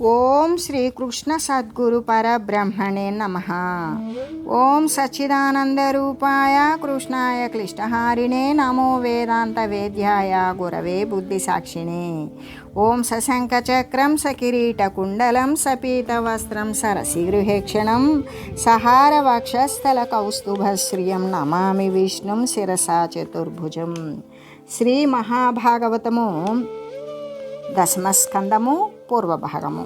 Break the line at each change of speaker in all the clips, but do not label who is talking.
ఓం శ్రీకృష్ణ సద్గురు పరబ్రహ్మణే నమ. ఓం సచ్చిదానంద రూపాయ కృష్ణాయ క్లిష్టహారిణే నమో వేదాంత వేద్యాయ గురవే బుద్ధి సాక్షిణే ఓం సశంఖ చక్రం సకిరీట సపీత వస్త్రం సరసిగృహేక్షణం సహార వక్షస్థల కౌస్తుభశ్రియం నమామి విష్ణుం శిరసా చతుర్భుజం. శ్రీ మహాభాగవతము దశమస్కందము పూర్వభాగము.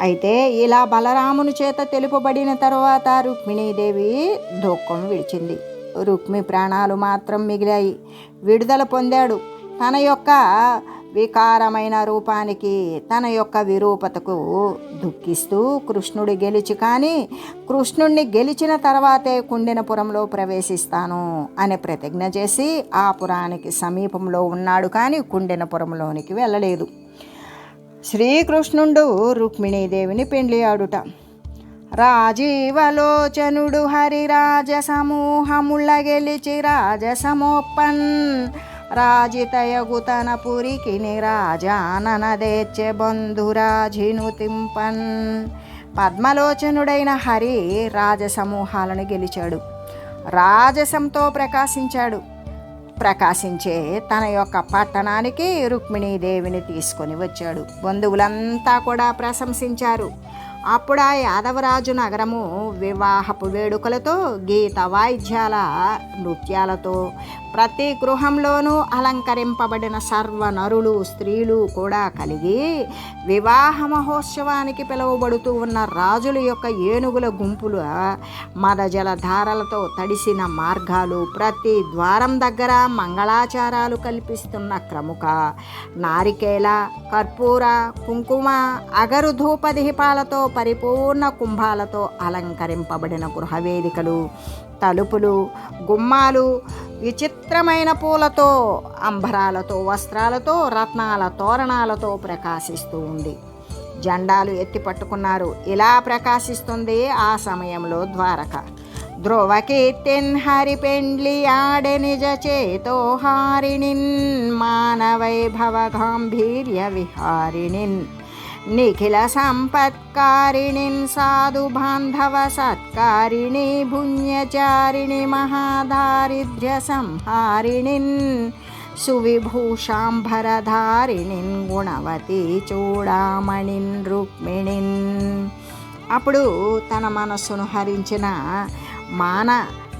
అయితే ఇలా బలరాముని చేత తెలుపబడిన తరువాత రుక్మిణీదేవి దుఃఖం విడిచింది. రుక్మి ప్రాణాలు మాత్రం మిగిలాయి. విడుదల పొందాడు. తన యొక్క వికారమైన రూపానికి తన యొక్క విరూపతకు దుఃఖిస్తూ కృష్ణుడి గెలిచి కానీ కృష్ణుణ్ణి గెలిచిన తర్వాతే కుండినపురంలో ప్రవేశిస్తాను అని ప్రతిజ్ఞ చేసి ఆ పురానికి సమీపంలో ఉన్నాడు. కానీ కుండినపురంలోనికి వెళ్ళలేదు. శ్రీకృష్ణుడు రుక్మిణీదేవిని పెండ్లి ఆడుట. రాజీవలోచనుడు హరిరాజ సమూహముల గెలిచి రాజసమోపన్. రాజితయగు తన పురికి నిరాజాననదేచ్చే బంధురాజిను తింపన్. పద్మలోచనుడైన హరి రాజసమూహాలను గెలిచాడు. రాజసంతో ప్రకాశించాడు. ప్రకాశించే తన యొక్క పట్టణానికి రుక్మిణీదేవిని తీసుకొని వచ్చాడు. బంధువులంతా కూడా ప్రశంసించారు. అప్పుడు ఆ యాదవరాజు నగరము వివాహపు వేడుకలతో గీత వాయిద్యాల నృత్యాలతో ప్రతి గృహంలోనూ అలంకరింపబడిన సర్వనరులు స్త్రీలు కూడా కలిగి వివాహ మహోత్సవానికి పిలువబడుతూ ఉన్న రాజుల యొక్క ఏనుగుల గుంపుల మదజల ధారలతో తడిసిన మార్గాలు ప్రతి ద్వారం దగ్గర మంగళాచారాలు కల్పిస్తున్న క్రముక నారికేల కర్పూర కుంకుమ అగరు ధూప దీపాలతో పరిపూర్ణ కుంభాలతో అలంకరింపబడిన గృహవేదికలు తలుపులు గుమ్మాలు విచిత్రమైన పూలతో అంబరాలతో వస్త్రాలతో రత్నాల తోరణాలతో ప్రకాశిస్తూ ఉంది. జెండాలు ఎత్తి పట్టుకున్నారు. ఇలా ప్రకాశిస్తుంది ఆ సమయంలో ద్వారక. ధ్రువకీర్తిన్ హరి పెండ్లి ఆడె నిజ చేతో హారిణిన్ మానవైభవ గాంభీర్య విహారిణిన్. నిఖిల సంపత్కారిణిన్ సాధు బాంధవ సత్కారిణి భుణ్యచారిణి మహాదారిద్ర్య సంహారిణిన్ సువిభూషాంబరధారిణిన్ గుణవతి చూడామణిన్ రుక్మిణిన్ అప్పుడు తన మనస్సును హరించిన మాన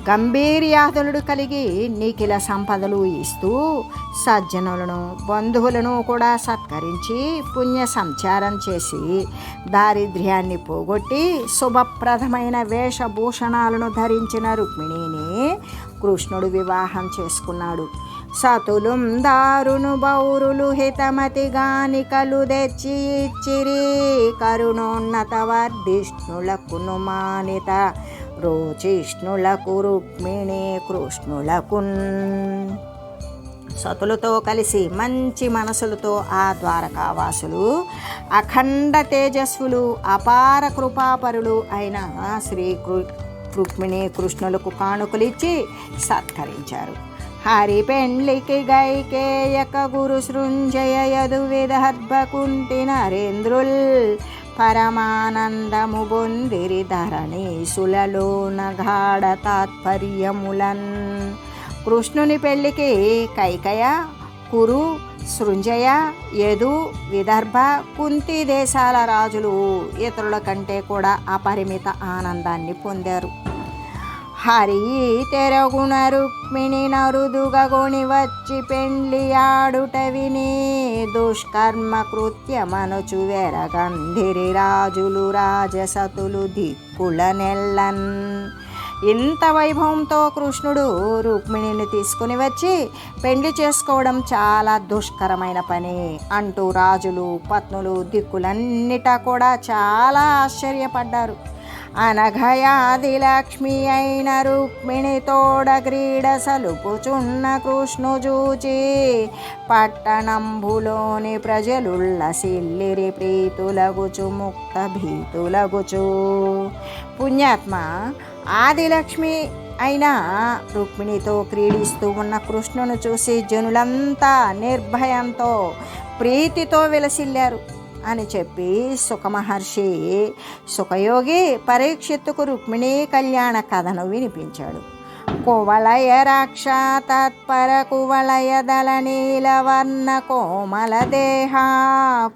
గంభీర్యాదులుడు కలిగి నీకిల సంపదలు ఇస్తూ సజ్జనులను బంధువులను కూడా సత్కరించి పుణ్య సంచారం చేసి దారిద్ర్యాన్ని పోగొట్టి శుభప్రదమైన వేషభూషణాలను ధరించిన రుక్మిణిని కృష్ణుడు వివాహం చేసుకున్నాడు. సతులుం దారును బౌరులు హితమతి గానికలు తెచ్చి ఇచ్చిరి. కరుణోన్నత వర్ధిష్ణులకును మానిత రోచిష్ణులకు రుక్మిణి కృష్ణులకు సతులతో కలిసి మంచి మనసులతో ఆ ద్వారకావాసులు అఖండ తేజస్వులు అపార కృపాపరులు అయిన శ్రీ రుక్మిణి కృష్ణులకు కానుకలిచ్చి సత్కరించారు. హరి పెండ్లికి గైకేయక గురు సృంజయ యదు విదర్భకుంటి నరేంద్రుల్ పరమానందము బొందిరి ధరణి గాఢ తాత్పర్యములన్. కృష్ణుని పెళ్ళికి కైకయ కురు సృంజయ యదు విదర్భ కుంతి దేశాల రాజులు ఇతరుల కంటే కూడా అపరిమిత ఆనందాన్ని పొందారు. హరి తెరగుణ రుక్మిణి నరుదుగొని వచ్చి పెండ్లి ఆడుట విని దుష్కర్మ కృత్యమనుచు వెరగంధిరి రాజులు రాజసతులు దిక్కుల నెల్లన్. ఇంత వైభవంతో కృష్ణుడు రుక్మిణిని తీసుకుని వచ్చి పెండ్లి చేసుకోవడం చాలా దుష్కరమైన పని అంటూ రాజులు పత్నులు దిక్కులన్నిటా కూడా చాలా ఆశ్చర్యపడ్డారు. అనఘయాది లక్ష్మి అయిన రుక్మిణి తోడ క్రీడ సలుపుచున్న కృష్ణు చూచి పట్టణంబులోని ప్రజలుల్లసిల్లిరి ప్రీతులగుచు ముక్త భీతులగుచు. పుణ్యాత్మ ఆదిలక్ష్మి అయినా రుక్మిణితో క్రీడిస్తూ ఉన్న కృష్ణును చూసి జనులంతా నిర్భయంతో ప్రీతితో విలసిల్లారు. అని చెప్పి సుఖమహర్షి సుఖయోగి పరీక్షిత్తుకు రుక్మిణీ కళ్యాణ కథను వినిపించాడు. కువలయ రాక్ష తత్పర కువలయ దళ నీలవర్ణ కోమల దేహ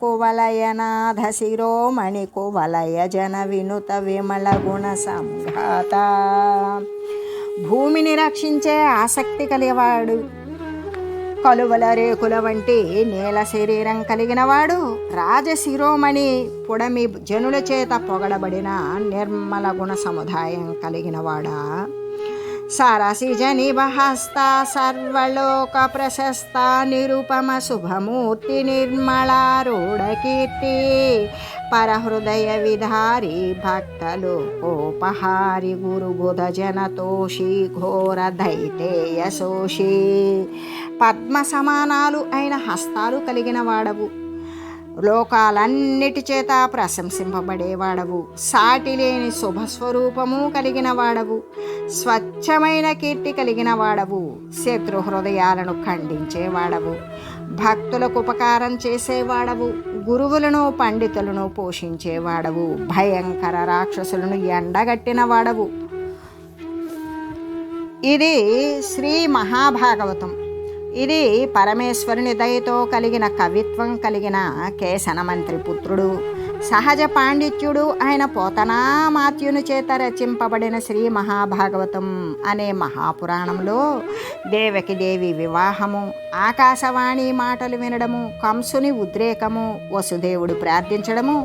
కువలయనాథ శిరోమణి కువలయ జన వినుత విమల గుణ సంఘాత. భూమిని రక్షించే ఆసక్తి కలిగేవాడు కలువల రేకుల వంటి నేల శరీరం కలిగినవాడు రాజశిరోమణి పుడమి జనుల చేత పొగడబడిన నిర్మల గుణ సముదాయం కలిగినవాడా? సరసిజని బహస్త సర్వలోక ప్రశస్త నిరుపమ శుభమూర్తి నిర్మళారూఢ కీర్తి పరహృదయ విధారి భక్తలోకోపహారి గురుబుధ జనతోషి ఘోర దైతేయ శోషి. పద్మ సమానాలు అయిన హస్తాలు కలిగిన వాడవు. లోకాలన్నిటి చేత ప్రశంసింపబడేవాడవు. సాటి లేని శుభస్వరూపము కలిగిన వాడవు స్వచ్ఛమైన కీర్తి కలిగిన వాడవు శత్రు హృదయాలను ఖండించేవాడవు. భక్తులకు ఉపకారం చేసేవాడవు. గురువులను పండితులను పోషించేవాడవు. భయంకర రాక్షసులను ఎండగట్టిన వాడవు ఇది శ్రీ మహాభాగవతం. ఇది పరమేశ్వరుని దయతో కలిగిన కవిత్వం కలిగిన కేసనమంత్రి పుత్రుడు. సహజ పాండిత్యుడు ఆయన పోతనామాత్యుని చేత రచింపబడిన శ్రీ మహాభాగవతం అనే మహాపురాణంలో దేవకి దేవి వివాహము ఆకాశవాణి మాటలు వినడము కంసుని ఉద్రేకము వసుదేవుడు ప్రార్థించడము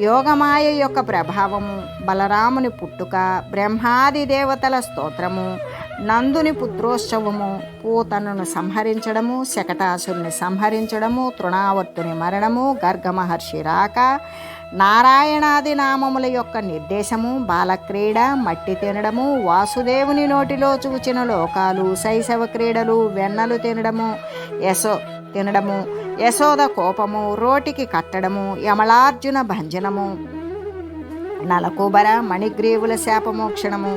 యోగమాయ యొక్క ప్రభావము బలరాముని పుట్టుక బ్రహ్మాది దేవతల స్తోత్రము నందుని పుత్రోత్సవము పూతనను సంహరించడము శకటాసురుని సంహరించడము తృణావర్తుని మరణము గర్గమహర్షి రాక నారాయణాది నామముల యొక్క నిర్దేశము బాలక్రీడ మట్టి తినడము వాసుదేవుని నోటిలో చూచిన లోకాలు శైశవ క్రీడలు వెన్నలు తినడము యశో తినడము యశోద కోపము రోటికి కట్టడము యమలార్జున భంజనము నలకూబర మణిగ్రీవుల శాపమోక్షణము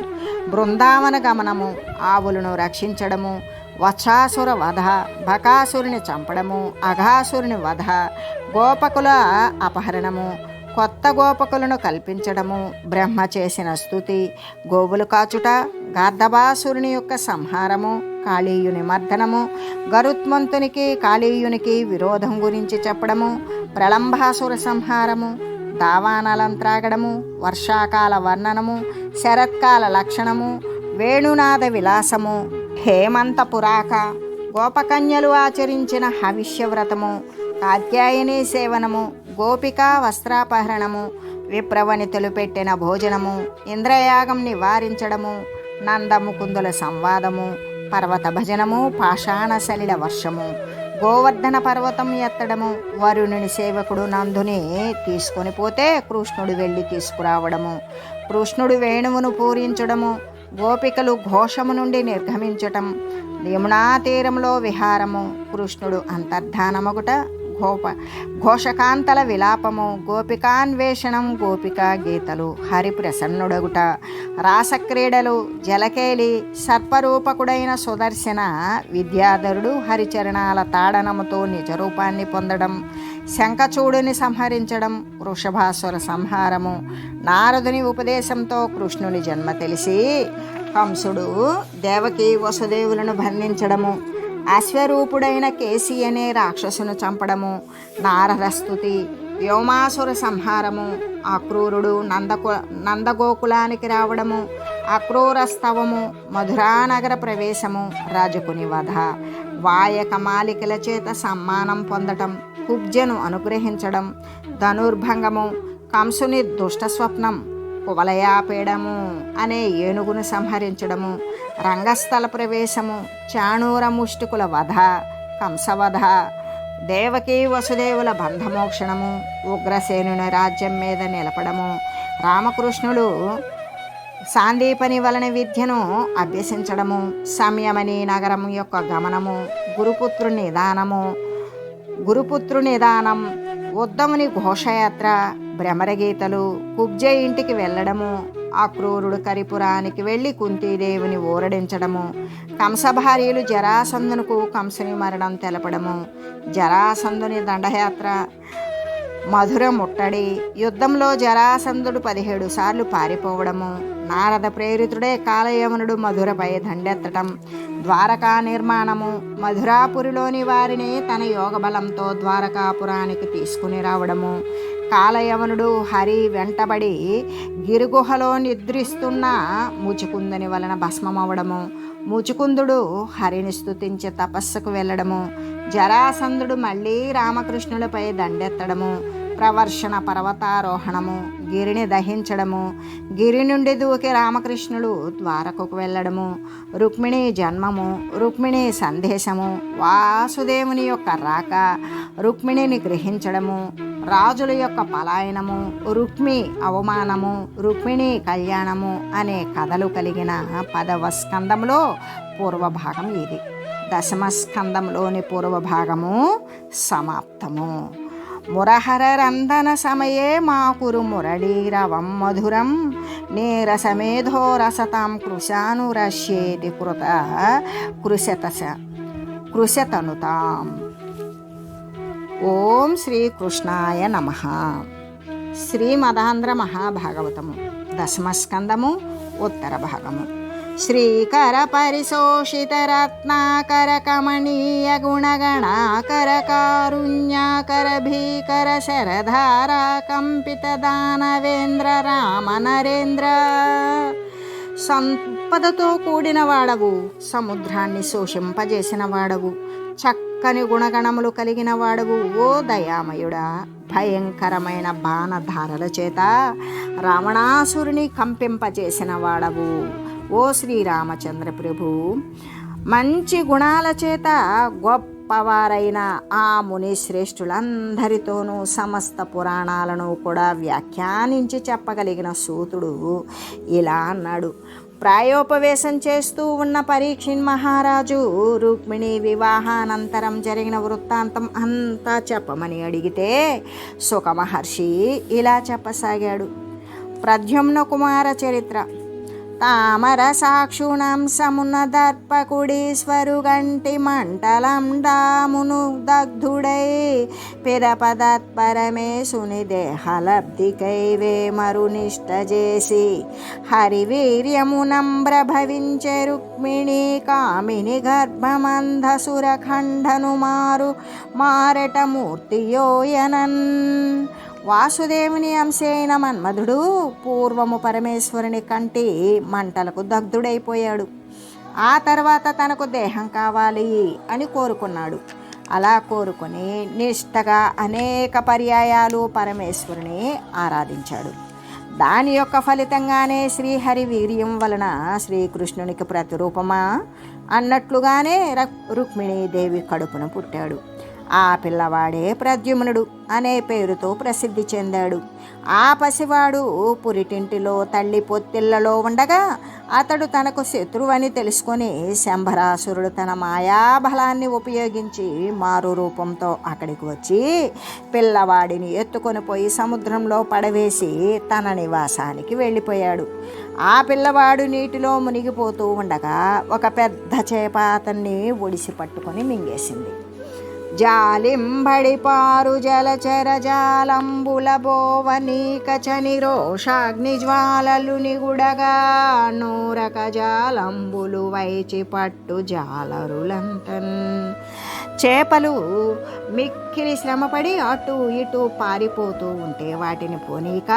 బృందావన గమనము ఆవులను రక్షించడము వత్సాసుర వధ బకాసురుని చంపడము అఘాసురుని వధ గోపకుల అపహరణము కొత్త గోపకులను కల్పించడము బ్రహ్మ చేసిన స్థుతి గోవులు కాచుట గార్ధబాసురుని యొక్క సంహారము కాళీయుని మర్దనము గరుత్మంతునికి కాళీయునికి విరోధం గురించి చెప్పడము ప్రళంబాసుర సంహారము దావానలంత్రాగడము వర్షాకాల వర్ణనము శరత్కాల లక్షణము వేణునాద విలాసము హేమంత పురాక గోపకన్యలు ఆచరించిన హవిష్యవ్రతము కాత్యాయని సేవనము గోపికా వస్త్రాపహరణము విప్రవనితులు పెట్టిన భోజనము ఇంద్రయాగం నివారించడము నందముకుందుల సంవాదము పర్వత భజనము పాషాణ సలిల వర్షము గోవర్ధన పర్వతం ఎత్తడము. వరుణుని సేవకుడు నందుని తీసుకొని పోతే కృష్ణుడు వెళ్ళి తీసుకురావడము. కృష్ణుడు వేణువును పూరించడము. గోపికలు ఘోషము నుండి నిర్గమించటం. యమునా తీరంలో విహారము. కృష్ణుడు అంతర్ధానమగుట ఘోప ఘోషకాంతల విలాపము గోపికాన్వేషణం గోపికా గీతలు హరిప్రసన్నుడగుట రాసక్రీడలు జలకేలి సర్పరూపకుడైన సుదర్శన విద్యాధరుడు హరిచరణాల తాడనముతో నిజరూపాన్ని పొందడం శంఖచూడుని సంహరించడం వృషభాసుర సంహారము నారదుని ఉపదేశంతో కృష్ణుని జన్మ తెలిసి కంసుడు దేవకి వసుదేవులను బంధించడము అశ్వరూపుడైన కేసి అనే రాక్షసును చంపడము నారరస్తుతి వ్యోమాసుర సంహారము అక్రూరుడు నందకు నందగోకులానికి రావడము అక్రూరస్తవము మధురానగర ప్రవేశము రాజకుని వధ. వాయక మాలికల చేత సమ్మానం పొందటం కుబ్జను అనుగ్రహించడం ధనుర్భంగము కంసుని దుష్ట స్వప్నం కువలయాపేడము అనే ఏనుగును సంహరించడము. రంగస్థల ప్రవేశము చాణూర ముష్టికుల వధ కంసవధ దేవకీ వసుదేవుల బంధమోక్షణము ఉగ్రసేనుని రాజ్యం మీద నిలపడము. రామకృష్ణుడు సాందీపని వలన విద్యను అభ్యసించడము. సంయమని నగరం యొక్క గమనము గురుపుత్రు నిదానము. గురుపుత్రు నిదానం ఉద్దముని ఘోషయాత్ర భ్రమరగీతలు కుబ్జ ఇంటికి వెళ్ళడము అక్రూరుడు కరిపురానికి వెళ్ళి కుంతీదేవిని ఊరడించడము కంసభార్యలు జరాసందునకు కంసుని మరణం తెలపడము జరాసందుని దండయాత్ర మధుర ముట్టడి యుద్ధంలో జరాసంధుడు పదిహేడు సార్లు పారిపోవడము నారద ప్రేరితుడే కాలయవనుడు మధురపై దండెత్తటం ద్వారకా నిర్మాణము మధురాపురిలోని వారిని తన యోగబలంతో ద్వారకాపురానికి తీసుకుని రావడము కాలయవనుడు హరి వెంటబడి గిరిగుహలో నిద్రిస్తున్న ముచుకుందుని వలన భస్మమవడము ముచుకుందుడు హరిని స్తుతించి తపస్సుకు వెళ్ళడము. జరాసంధుడు మళ్ళీ రామకృష్ణులపై దండెత్తడము. ప్రవర్షణ పర్వతారోహణము గిరిని దహించడము. గిరి నుండి దూకి రామకృష్ణుడు ద్వారకకు వెళ్ళడము. రుక్మిణి జన్మము రుక్మిణి సందేశము వాసుదేవుని యొక్క రాక రుక్మిణిని గ్రహించడము. రాజుల యొక్క పలాయనము రుక్మి అవమానము రుక్మిణి కళ్యాణము అనే కథలు కలిగిన పదవ స్కందంలో పూర్వభాగం ఇది. దశమ స్కందంలోని పూర్వభాగము సమాప్తము. మురహర రందన సమయే మాకురు మురళీరవం మధురం నీరసమేధో రసతాం కృశానురశ్యేతి కృత కృశత కృశతనుతాం. ఓం శ్రీకృష్ణాయ నమ. శ్రీమదాంధ్ర మహాభాగవతము. దశమస్కందము ఉత్తర భాగము. శ్రీకర పరిశోషిత రత్నాకర కమణీయ గుణగణాకర కారుణ్యాకర భీకర శరధార కంపిత దానవేంద్ర రామ నరేంద్ర. సంపదతో కూడిన వాడవు సముద్రాన్ని శోషింపజేసిన వాడవు చక్క చక్కని గుణగణములు కలిగిన వాడవు ఓ దయామయుడా. భయంకరమైన బాణధారల చేత రావణాసురుని కంపింపజేసిన వాడవు ఓ శ్రీరామచంద్ర ప్రభు. మంచి గుణాల చేత గొప్పవారైన ఆ ముని శ్రేష్ఠులందరితోనూ సమస్త పురాణాలను కూడా వ్యాఖ్యానించి చెప్పగలిగిన సూతుడు. ఇలా అన్నాడు. ప్రాయోపవేశం చేస్తూ ఉన్న పరీక్షిన్ మహారాజు రుక్మిణి వివాహానంతరం జరిగిన వృత్తాంతం అంతా చెప్పమని అడిగితే సుఖమహర్షి ఇలా చెప్పసాగాడు. ప్రద్యుమ్న కుమార చరిత్ర. తామర సాక్షుణం సమున దర్పకుడీశ్వరు గంటి మంటలం డామును దగ్ధుడై పిరపదత్పరమేశుని దేహలబ్ధికై వేమరు నిష్ట చేసి హరివీర్యమునంబ్రభవించె రుక్మిణి కామిని గర్భమంధసురఖండను మారు మారటమూర్తియోయనన్. వాసుదేవుని అంశైన మన్మధుడు పూర్వము పరమేశ్వరుని కంటి మంటలకు దగ్ధుడైపోయాడు. ఆ తర్వాత తనకు దేహం కావాలి అని కోరుకున్నాడు. అలా కోరుకొని నిష్టగా అనేక పర్యాయాలు పరమేశ్వరుని ఆరాధించాడు. దాని యొక్క ఫలితంగానే శ్రీహరి వీర్యం వలన శ్రీకృష్ణునికి ప్రతిరూపమా? అన్నట్లుగానే రుక్మిణీదేవి కడుపున పుట్టాడు. ఆ పిల్లవాడే ప్రద్యుమ్నుడు అనే పేరుతో ప్రసిద్ధి చెందాడు. ఆ పసివాడు పురిటింటిలో తల్లి పొత్తిళ్ళలో ఉండగా అతడు తనకు శత్రువని తెలుసుకొని శంభరాసురుడు తన మాయాబలాన్ని ఉపయోగించి మారు రూపంతో అక్కడికి వచ్చి పిల్లవాడిని ఎత్తుకొని పోయి సముద్రంలో పడవేసి తన నివాసానికి వెళ్ళిపోయాడు. ఆ పిల్లవాడు నీటిలో మునిగిపోతూ ఉండగా ఒక పెద్ద చేప అతన్ని ఒడిసి పట్టుకొని మింగేసింది. జాలింబడి పారు జలచర జాలంబుల బోవనీక చని రోషాగ్ని నిగుడగా నూరక జాలంబులు వైచి పట్టు జాలరులంతన్. చేపలు మిక్కిలి శ్రమపడి అటు ఇటు పారిపోతూ ఉంటే వాటిని పోనీక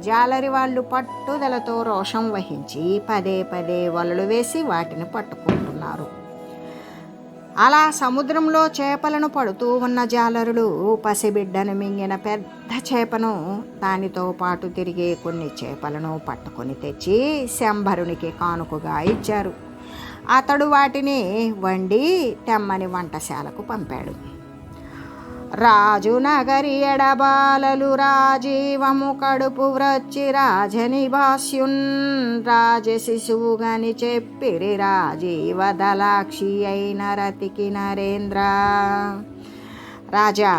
జాలరి వాళ్ళు పట్టుదలతో రోషం వహించి పదే పదే వలలు వేసి వాటిని పట్టుకుంటున్నారు. అలా సముద్రంలో చేపలను పడుతూ ఉన్న జాలరులు పసిబిడ్డను మింగిన పెద్ద చేపను దానితో పాటు తిరిగే కొన్ని చేపలను పట్టుకొని తెచ్చి శంభరునికి కానుకగా ఇచ్చారు. అతడు వాటిని వండి తెమ్మని వంటశాలకు పంపాడు. రాజు నగరి ఎడబాలలు రాజీవము కడుపు వ్రచ్చి రాజని భాష్యున్ రాజశిశువుగని చెప్పిరి రాజీవ దలాక్షి అయిన రతికి నరేంద్ర. రాజా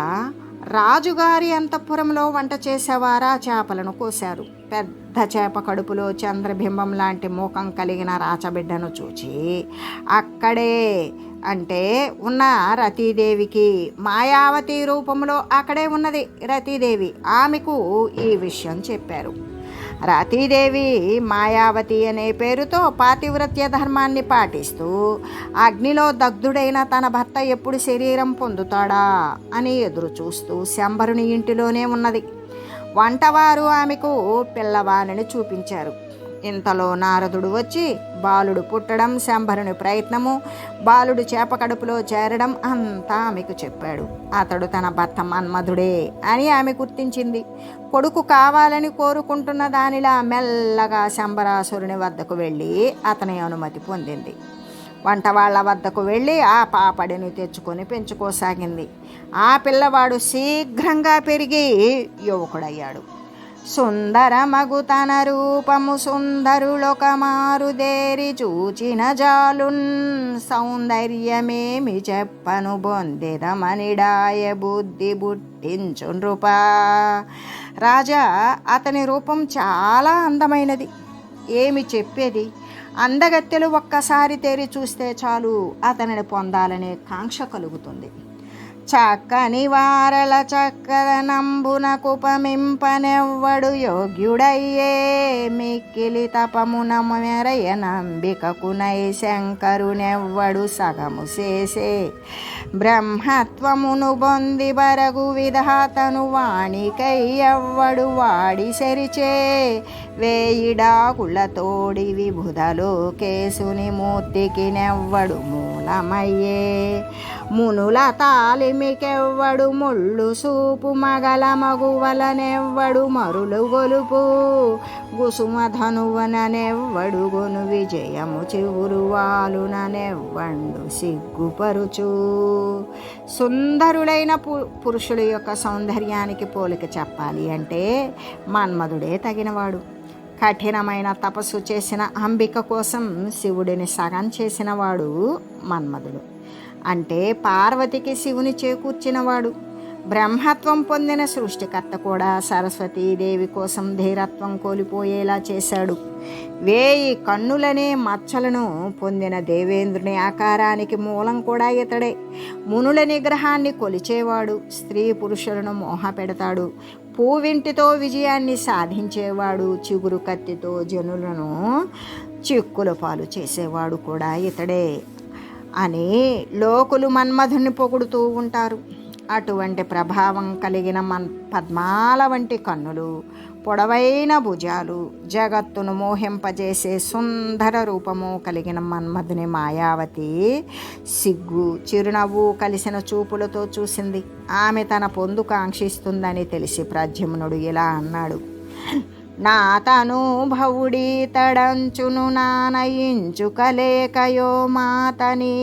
రాజుగారి అంతఃపురంలో వంట చేసేవారా చేపలను కోశారు. పెద్ద చేప కడుపులో చంద్రబింబం లాంటి ముఖం కలిగిన రాచబిడ్డను చూచి అక్కడే అంటే ఉన్న రతీదేవికి మాయావతి రూపంలో అక్కడే ఉన్నది రతీదేవి. ఆమెకు ఈ విషయం చెప్పారు. రతీదేవి మాయావతి అనే పేరుతో పాతివ్రత్య ధర్మాన్ని పాటిస్తూ అగ్నిలో దగ్ధుడైన తన భర్త ఎప్పుడు శరీరం పొందుతాడా అని ఎదురు చూస్తూ శంబరుని ఇంటిలోనే ఉన్నది. వంటవారు ఆమెకు పిల్లవాణిని చూపించారు. ఇంతలో నారదుడు వచ్చి బాలుడు పుట్టడం శంభరుని ప్రయత్నము బాలుడు చేప కడుపులో చేరడం అంతా ఆమెకు చెప్పాడు. అతడు తన భర్త మన్మధుడే అని ఆమె గుర్తించింది. కొడుకు కావాలని కోరుకుంటున్న దానిలా మెల్లగా శంభరాసురుని వద్దకు వెళ్ళి అతని అనుమతి పొందింది. వంట వాళ్ళ వద్దకు వెళ్ళి ఆ పాపడిని తెచ్చుకొని పెంచుకోసాగింది. ఆ పిల్లవాడు శీఘ్రంగా పెరిగి యువకుడయ్యాడు. సుందరమగు తన రూపము సుందరులొక మారుదేరి చూచిన జాలున్ సౌందర్యమేమి చెప్పను బొందిరమనిడాయ బుద్ధి బుట్టించు నృపా రాజా అతని రూపం చాలా అందమైనది. ఏమి చెప్పేది? అందగత్తెలు ఒక్కసారి తేరి చూస్తే చాలు అతనిని పొందాలనే కాంక్ష కలుగుతుంది. చక్కని వారల చక్కర నంబున కుపమింపనెవ్వడు యోగ్యుడయ్యే మిక్కిలి తపమున మెరయ నంబికకునై శంకరునెవ్వడు సగము చేసే. బ్రహ్మత్వమును బొంది బరగు విధాతను వాణికై ఎవ్వడు వాడి సెరిచే. వేయిడాకులతోడి విభుధలో కేసుని మూర్తికి నెవ్వడు మూలమయ్యే. మునుల తాలిమికెవ్వడు ముళ్ళు సూపు మగల మగువలనెవ్వడు మరులు గొలుపు. గుసుమధనువననెవ్వడు గొను విజయము చివురు వాలుననెవ్వండు సిగ్గుపరుచు. సుందరుడైన పు పురుషుడు యొక్క సౌందర్యానికి పోలిక చెప్పాలి అంటే మన్మధుడే తగినవాడు. కఠినమైన తపస్సు చేసిన అంబిక కోసం శివుడిని సగం చేసినవాడు మన్మధుడు. అంటే పార్వతికి శివుని చేకూర్చినవాడు. బ్రహ్మత్వం పొందిన సృష్టికర్త కూడా సరస్వతీదేవి కోసం ధీరత్వం కోల్పోయేలా చేశాడు. వేయి కన్నులనే మచ్చలను పొందిన దేవేంద్రుని ఆకారానికి మూలం కూడా ఇతడే. మునుల నిగ్రహాన్ని కొలిచేవాడు స్త్రీ పురుషులను మోహ పెడతాడు పూవింటితో విజయాన్ని సాధించేవాడు చిగురు కత్తితో జనులను చిక్కుల పాలు చేసేవాడు కూడా ఇతడే. అని లోకులు మన్మధుని పొగుడుతూ ఉంటారు. అటువంటి ప్రభావం కలిగిన మన్ పద్మాల వంటి కన్నులు పొడవైన భుజాలు జగత్తును మోహింపజేసే సుందర రూపము కలిగిన మన్మధుని మాయావతి సిగ్గు చిరునవ్వు కలిసిన చూపులతో చూసింది. ఆమె తన పొందు కాంక్షిస్తుందని తెలిసి ప్రద్యుమ్నుడు ఇలా అన్నాడు. నా నానయించుకలేకయో తడంచును నానయించు కలేకయో మాత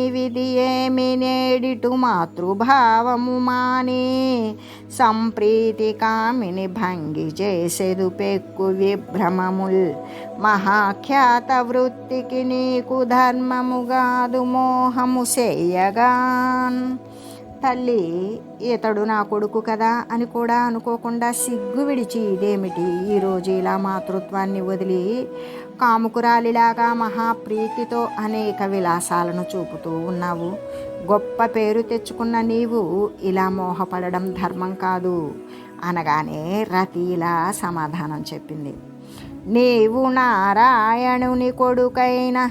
విధి ఏమి నేడిటు మాతృభావము మాని. సంప్రీతి కామిని భంగి చేసేదు పెక్కు విభ్రమముల్. మహాఖ్యాత వృత్తికి నీకు ధర్మముగాదు మోహము సేయగాన్. తల్లి ఇతడు నా కొడుకు కదా అని కూడా అనుకోకుండా సిగ్గు విడిచి ఇదేమిటి? ఈరోజు ఇలా మాతృత్వాన్ని వదిలి కాముకురాలిలాగా మహాప్రీతితో అనేక విలాసాలను చూపుతూ ఉన్నావు. గొప్ప పేరు తెచ్చుకున్న నీవు ఇలా మోహపడడం ధర్మం కాదు అనగానే రతి ఇలా సమాధానం చెప్పింది. నీవు నారాయణుని కొడుకైన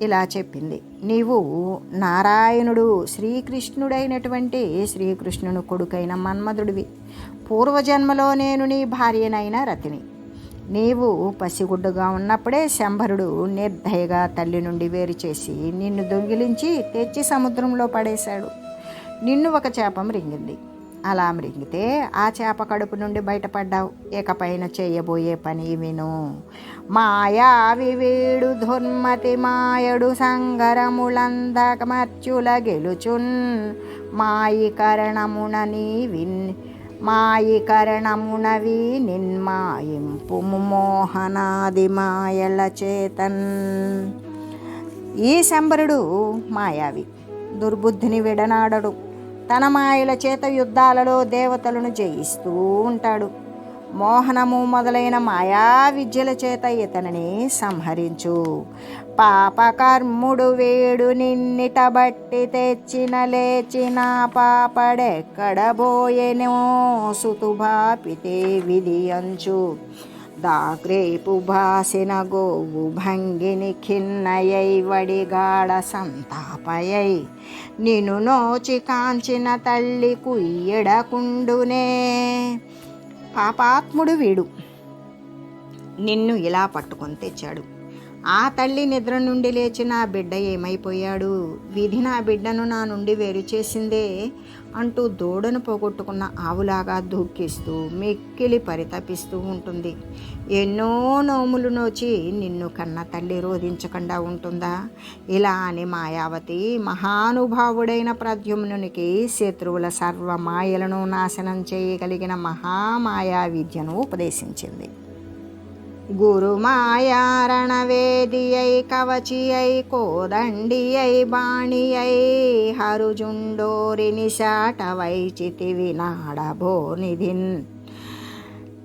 ఇలా చెప్పింది. నీవు నారాయణుడు శ్రీకృష్ణుడైనటువంటి శ్రీకృష్ణుని కొడుకైన మన్మధుడివి. పూర్వజన్మలో నేను నీ భార్యనైన రతిని. నీవు పసిగుడ్డుగా ఉన్నప్పుడే శంభరుడు నిర్దయగా తల్లి నుండి వేరు చేసి నిన్ను దొంగిలించి తెచ్చి సముద్రంలో పడేశాడు. నిన్ను ఒక చేపం రింగింది. అలా మృంగితే ఆ చేప కడుపు నుండి బయటపడ్డావు. ఇకపైన చేయబోయే పని విను. మాయా వివీడు దుర్మతి మాయడు సంగరములందకమర్చుల గెలుచున్. మాయికరణమున విన్ మాయికరణమునవి నిన్మాయింపు మోహనాది మాయల చేతన్. ఈ శంబరుడు మాయావి. దుర్బుద్ధిని విడనాడడు. తన మాయల చేత యుద్ధాలలో దేవతలను జయిస్తూ ఉంటాడు. మోహనము మొదలైన మాయా విద్యల చేత ఇతనిని సంహరించు. పాపకర్ముడు వేడు నిన్నిట బట్టి తెచ్చిన లేచిన పాపడెక్కడబోయెనో సుతుభాపితే విధి అంచు దాగ్రేపు భాసిన గోవు భంగిని ఖిన్నయై వడిగాడ సంతాపయై నిను నోచి కాంచిన తల్లి కుయ్యడకుండునే పాపాత్ముడు వీడు నిన్ను ఇలా పట్టుకొని తెచ్చాడు ఆ తల్లి నిద్ర నుండి లేచిన బిడ్డ ఏమైపోయాడు విధి నా బిడ్డను నా నుండి వేరు చేసిందే అంటూ దూడను పోగొట్టుకున్న ఆవులాగా దూకిస్తూ మిక్కిలి పరితపిస్తూ ఉంటుంది. ఎన్నో నోములు నోచి నిన్ను కన్న తల్లి రోధించకుండా ఉంటుందా? ఇలా అని మాయావతి మహానుభావుడైన ప్రద్యుమ్నునికి శత్రువుల సర్వ మాయలను నాశనం చేయగలిగిన మహామాయా విద్యను ఉపదేశించింది. గురుమాయారణవేదియై కవచియై కోదండియై బాణియై హరుజుండోరిని శాటవై చితివి నాడభోనిధిన్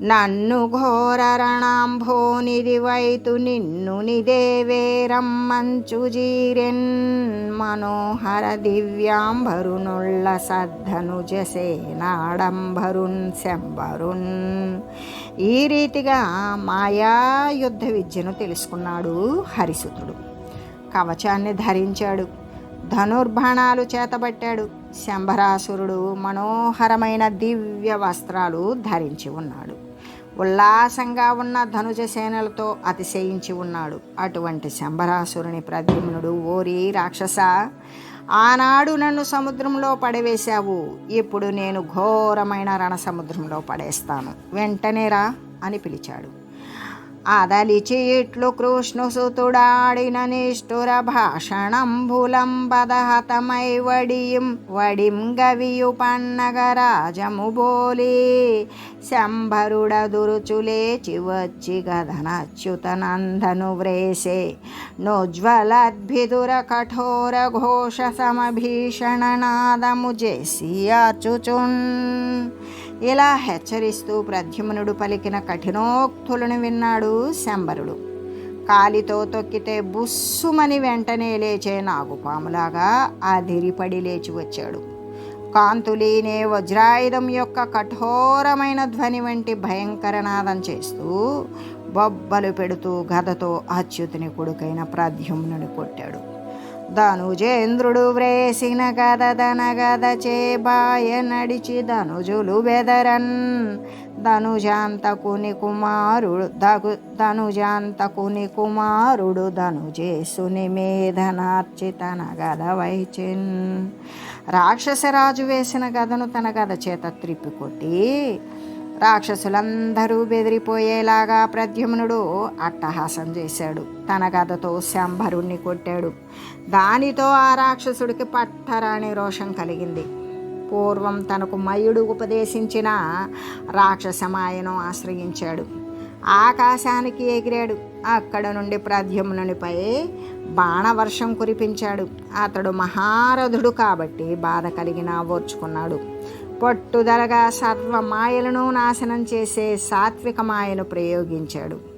నన్ను ఘోర రణాంభోనిది వైతు నిన్ను నిదేవేరం మంచు జీరెన్. మనోహర దివ్యాంబరునుళ్ళ సద్ధను జసేనాడంబరున్ శంబరున్. ఈ రీతిగా మాయా యుద్ధ విద్యను తెలుసుకున్నాడు హరిసుతుడు కవచాన్ని ధరించాడు. ధనుర్బాణాలు చేతబట్టాడు. శంభరాసురుడు మనోహరమైన దివ్య వస్త్రాలు ధరించి ఉన్నాడు. ఉల్లాసంగా ఉన్న ధనుజ సేనలతో అతిశయించి ఉన్నాడు. అటువంటి శంభరాసురుని ప్రద్యుమ్నుడు ఓరి రాక్షస! ఆనాడు నన్ను సముద్రంలో పడవేశావు. ఇప్పుడు నేను ఘోరమైన రణసముద్రంలో పడేస్తాను. వెంటనే రా అని పిలిచాడు. అదలిచి ఇట్లు కృష్ణసుతుడాడిన నిష్ఠుర భాషణంబులం పదహతమై వడియం వడిం గవియు పన్నగ రాజము బోలి. శంభరుడదురుచులేచి వచ్చి గదనచ్యుతనందను వ్రేసే. నోజ్వలద్భిదుర కఠోర ఘోష సమభీషణ నాదము చేసి అచుచున్ ఇలా హెచ్చరిస్తూ ప్రద్యుమ్నుడు పలికిన కఠినోక్తులను విన్నాడు శంబరుడు. కాలితో తొక్కితే బుస్సుమని వెంటనే లేచే నాగుపాములాగా అదిరిపడి లేచి వచ్చాడు. కాంతులీనే వజ్రాయుధం యొక్క కఠోరమైన ధ్వని వంటి భయంకర నాదం చేస్తూ బొబ్బలు పెడుతూ గదతో అచ్యుతుని కొడుకైన ప్రద్యుమ్నుని కొట్టాడు. ధనుజేంద్రుడు వ్రేసిన గద దన చేబాయ నడిచి ధనుజులు బెదరన్. ధనుజాంతకుని కుమారుడు దగు ధనుజాంతకుని కుమారుడు ధనుజేసుని మేధనార్చి తన గద వైచిన్. రాక్షసరాజు వేసిన గదను తన గద చేత త్రిప్పికొట్టి రాక్షసులందరూ బెదిరిపోయేలాగా ప్రద్యుమ్నుడు అట్టహాసం చేశాడు. తన గదతో శంభరుణ్ణి కొట్టాడు. దానితో ఆ రాక్షసుడికి పట్టరాని రోషం కలిగింది. పూర్వం తనకు మయుడు ఉపదేశించిన రాక్షసమాయను ఆశ్రయించాడు. ఆకాశానికి ఎగిరాడు. అక్కడ నుండి ప్రద్యుమ్నునిపై బాణవర్షం కురిపించాడు. అతడు మహారథుడు కాబట్టి బాధ కలిగిన ఓర్చుకున్నాడు. పట్టుదలగా సర్వ మాయలను నాశనం చేసే సాత్విక మాయను ప్రయోగించాడు.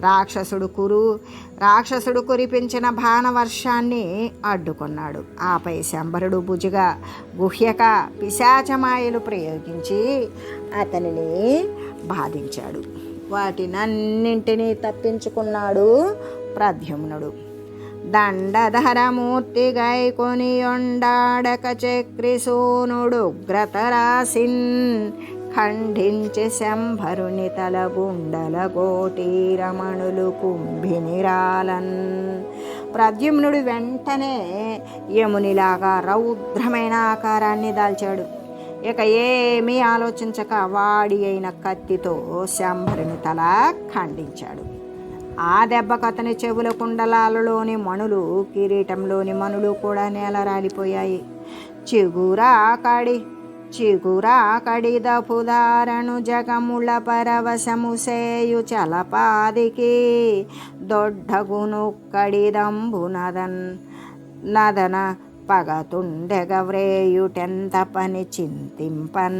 రాక్షసుడు కురు. రాక్షసుడు కురిపించిన బాణవర్షాన్ని అడ్డుకున్నాడు. ఆపై శంబరుడు భుజుగా గుహ్యక పిశాచమాయలు ప్రయోగించి అతనిని బాధించాడు. వాటినన్నింటినీ తప్పించుకున్నాడు ప్రద్యుమ్నుడు. దండధరమూర్తి గైకొని ఒండాడక చక్రి గ్రతరాసిన్ ఖండించి శంభరుని తల గుండల కోటి రమణులు కుంభినిరాలన్. ప్రద్యుమ్నుడు వెంటనే యమునిలాగా రౌద్రమైన ఆకారాన్ని దాల్చాడు. ఇక ఏమీ ఆలోచించక వాడి అయిన కత్తితో శంభరుని తల ఖండించాడు. ఆ దెబ్బకు అతని చెవుల కుండలాలలోని మణులు కిరీటంలోని మణులు కూడా నేల రాలిపోయాయి. చిగురా కాడి చిగురాకడిద పుదారను జగముల పరవశము సేయు చలపాదికి దొడ్డగును కడిదంబు నదన్ నదన పగతుండెగవ్రేయుటెంత పని చింతింపన్?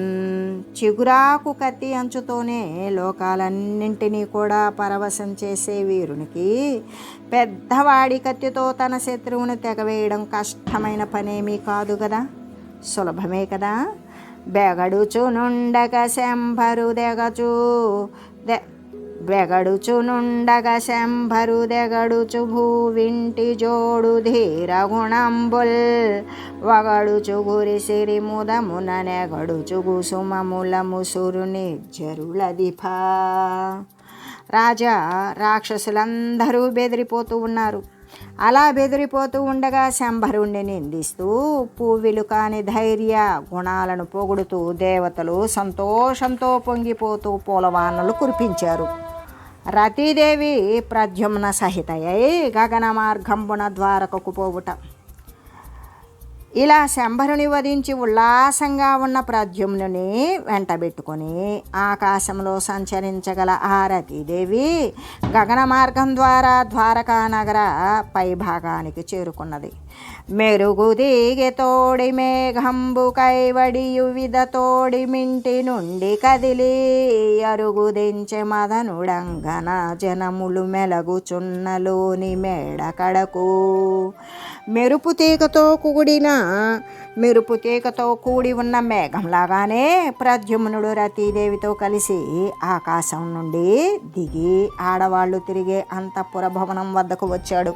చిగురాకు కత్తి అంచుతోనే లోకాలన్నింటినీ కూడా పరవశం చేసే వీరునికి పెద్దవాడి కత్తితో తన శత్రువును తెగవేయడం కష్టమైన పనేమీ కాదు కదా సులభమే కదా? బెగడుచునుండగ శంభరు దెగచు దె బెగడుచునుండగ శంభరు దెగడుచు భూవింటి జోడు ధీర గుణంబుల్ వగడుచు గురి సిరి ముదమున నెగడుచు గుసుమముల ముసురుని నిర్జరులదిఫా. రాజా రాక్షసులందరూ బెదిరిపోతూ ఉన్నారు. అలా బెదిరిపోతూ ఉండగా శంభరుణ్ణి నిందిస్తూ పువ్వులు కాని ధైర్య గుణాలను పొగుడుతూ దేవతలు సంతోషంతో పొంగిపోతూ పూలవానలు కురిపించారు. రతీదేవి ప్రద్యుమ్న సహితయై గగన మార్గంబున ద్వారకకు పోవుట. ఇలా శంభరుని వధించి ఉల్లాసంగా ఉన్న ప్రద్యుమ్నుని వెంటబెట్టుకొని ఆకాశంలో సంచరించగల ఆరతిదేవి గగన మార్గం ద్వారా ద్వారకా నగర పైభాగానికి చేరుకున్నది. మెరుగు దిగి తోడి మేఘంబు కైవడియు విధతోడి మింటి నుండి కదిలి అరుగుదించే మదనుడంగన జనములు మెలగుచున్నలోని మేడకడకు మెరుపు తీగతో కూడిన మెరుపు తీగతో కూడి ఉన్న మేఘంలాగానే ప్రద్యుమ్నుడు రతీదేవితో కలిసి ఆకాశం నుండి దిగి ఆడవాళ్ళు తిరిగే అంతఃపుర భవనం వద్దకు వచ్చాడు.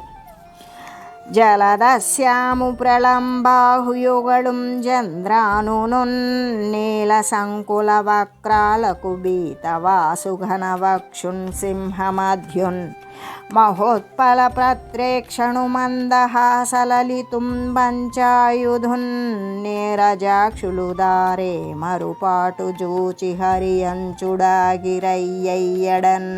జలదస్యాము ప్రళంబాహుయుగళుం చంద్రాను నీల సంకుల వక్రాలకు బీతవాసుఘన వక్షున్ సింహమధ్యున్ మహోత్పల ప్రత్రేక్షణు మందహాసలలితుం పంచాయుధున్ నీరజాక్షులు దారే మరుపాటు జూచి హరియంచుడాగిరయ్యయ్యడన్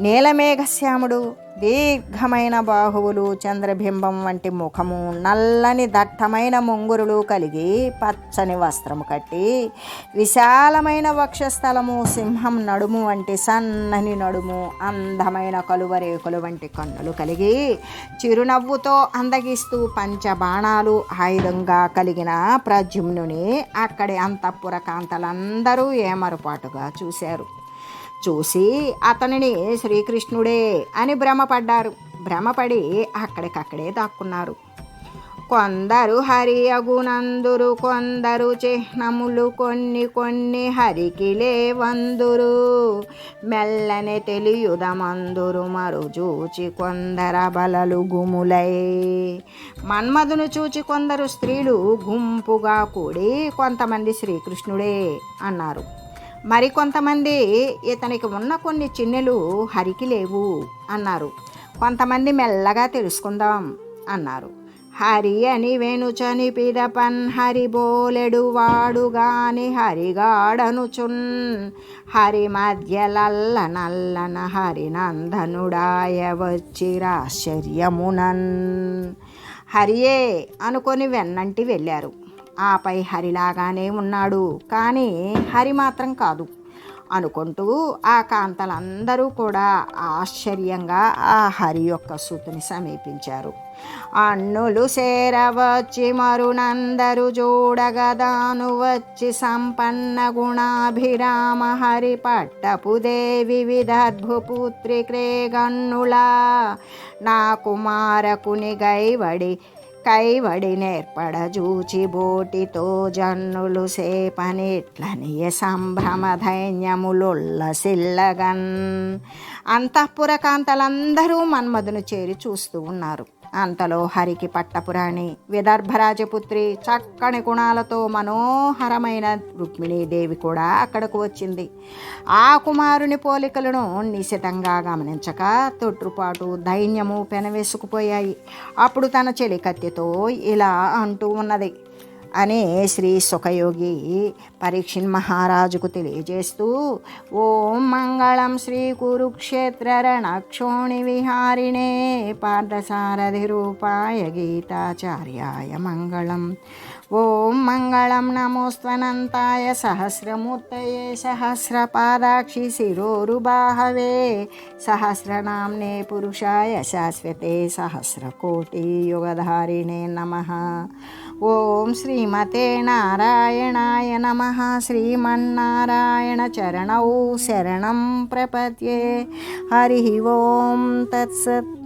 నీలమేఘశ్యాముడు దీర్ఘమైన బాహువులు చంద్రబింబం వంటి ముఖము నల్లని దట్టమైన ముంగురులు కలిగి పచ్చని వస్త్రము కట్టి విశాలమైన వక్షస్థలము సింహం నడుము వంటి సన్నని నడుము అందమైన కలువరేకులు వంటి కన్నులు కలిగి చిరునవ్వుతో అందగిస్తూ పంచబాణాలు ఆయుధంగా కలిగిన ప్రజుమ్నుని అక్కడి అంతఃపుర కాంతలందరూ ఏమరుపాటుగా చూశారు. చూసి అతనిని శ్రీకృష్ణుడే అని భ్రమపడ్డారు. భ్రమపడి అక్కడికక్కడే దాక్కున్నారు. కొందరు హరి అగునందురు కొందరు చిహ్నములు కొన్ని కొన్ని హరికి లేవందురు మెల్లనే తెలియుదమందురు మరు చూచి కొందర బలలు గుములై. మన్మధును చూచి కొందరు స్త్రీలు గుంపుగా కూడి కొంతమంది శ్రీకృష్ణుడే అన్నారు. మరికొంతమంది ఇతనికి ఉన్న కొన్ని చిన్నెలు హరికి లేవు అన్నారు. కొంతమంది మెల్లగా తెలుసుకుందాం అన్నారు. హరి అని వెనుచని పిదపన్ హరి బోలెడు వాడుగాని హరిగాడనుచున్ హరి మధ్యలల్ల నల్లన హరి నందనుడాయ వచ్చిరాశ్చర్యమునన్ హరియే అనుకొని వెన్నంటి వెళ్ళారు. ఆపై హరిలాగానే ఉన్నాడు. కానీ హరి మాత్రం కాదు. అనుకుంటూ ఆ కాంతలందరూ కూడా ఆశ్చర్యంగా ఆ హరి యొక్క సుతుని సమీపించారు. అన్నులు సేరవచ్చి మరునందరు చూడగదాను వచ్చి సంపన్న గుణాభిరామ హరి పట్టపు దేవి విదర్భుపుత్రి క్రేగన్నులా నా కుమారకుని గైవడి కైవడి నేర్పడ జూచి బోటితో జన్నులు సేపనిట్లనియ సంభ్రమ ధైన్యములుల్లసిల్లగన్ అంతఃపుర కాంతలందరూ మన్మధును చేరి చూస్తూ ఉన్నారు. అంతలో హరికి పట్టపురాణి విదర్భరాజపుత్రి చక్కని గుణాలతో మనోహరమైన రుక్మిణీదేవి కూడా అక్కడకు వచ్చింది. ఆ కుమారుని పోలికలను నిశితంగా గమనించక తొట్టుపాటు దైన్యము పెనవేసుకుపోయాయి. అప్పుడు తన చెలికత్తెతో ఇలా అంటూ ఉన్నది. అని శ్రీ సుఖయోగి పరీక్షిన్ మహారాజుకు తెలియజేస్తూ ఓం మంగళం శ్రీ కురుక్షేత్ర రణక్షోణి విహారిణే పార్థసారథి రూపాయ గీతాచార్యాయ మంగళం. ఓం మంగళం నమోస్వనంతాయ సహస్రమూర్తయే సహస్రపాదాక్షి శిరోరుబాహవే సహస్రనామ్నే పురుషాయ శాశ్వతే సహస్రకోటి యుగధారిణే నమ. ఓం శ్రీమతే నారాయణాయ నమ. శ్రీమన్నారాయణ చరణౌ శరణం ప్రపద్యే. హరి ఓం తత్సత్